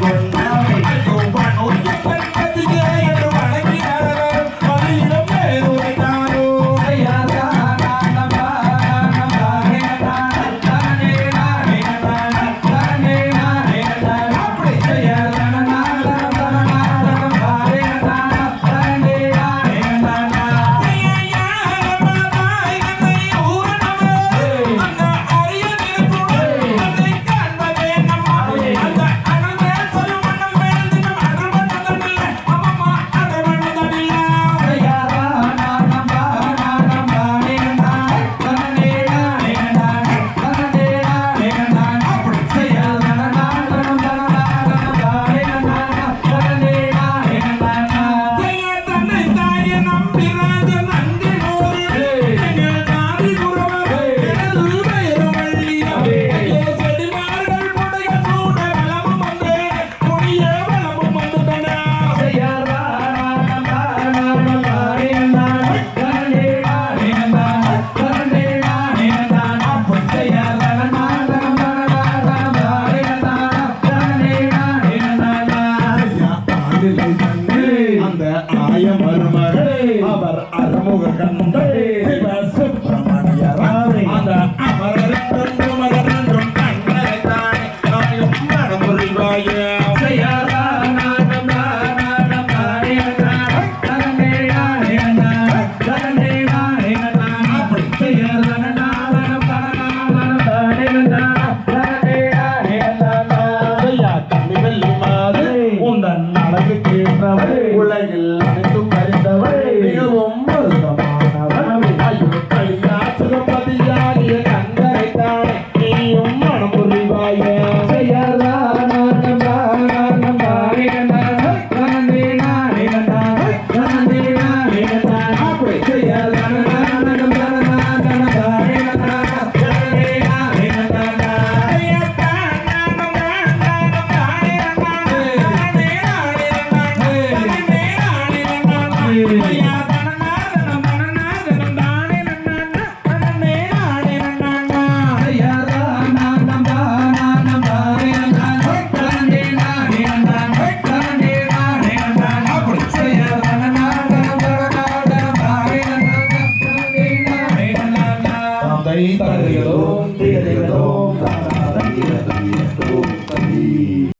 Thank you. மயம் மருமகளே அவர் அறுமுக கண்டே உலகில் அனைத்தும் தனி தனதிகளோ திகதிகளோ தனி